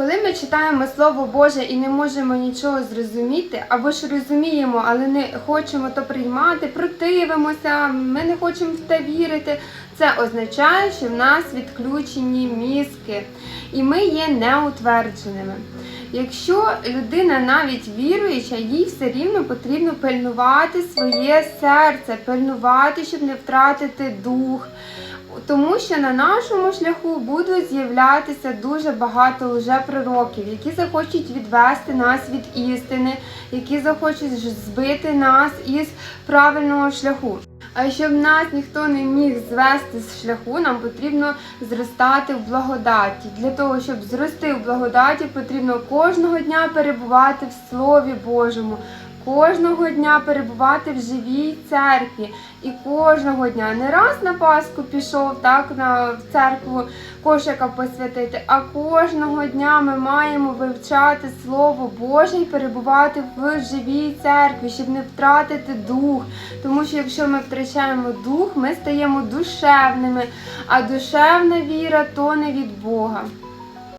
Коли ми читаємо Слово Боже і не можемо нічого зрозуміти, або ж розуміємо, але не хочемо то приймати, противимося, ми не хочемо в те вірити, це означає, що в нас відключені мізки, і ми є неутвердженими. Якщо людина навіть віруюча, їй все рівно потрібно пильнувати своє серце, пильнувати, щоб не втратити дух. Тому що на нашому шляху будуть з'являтися дуже багато лжепророків, які захочуть відвести нас від істини, які захочуть збити нас із правильного шляху. А щоб нас ніхто не міг звести з шляху, нам потрібно зростати в благодаті. Для того, щоб зрости в благодаті, потрібно кожного дня перебувати в Слові Божому, кожного дня перебувати в живій церкві. І кожного дня не раз на Пасху пішов так на в церкву кошика посвятити, а кожного дня ми маємо вивчати Слово Боже і перебувати в живій церкві, щоб не втратити дух. Тому що якщо ми втрачаємо дух, ми стаємо душевними, а душевна віра то не від Бога.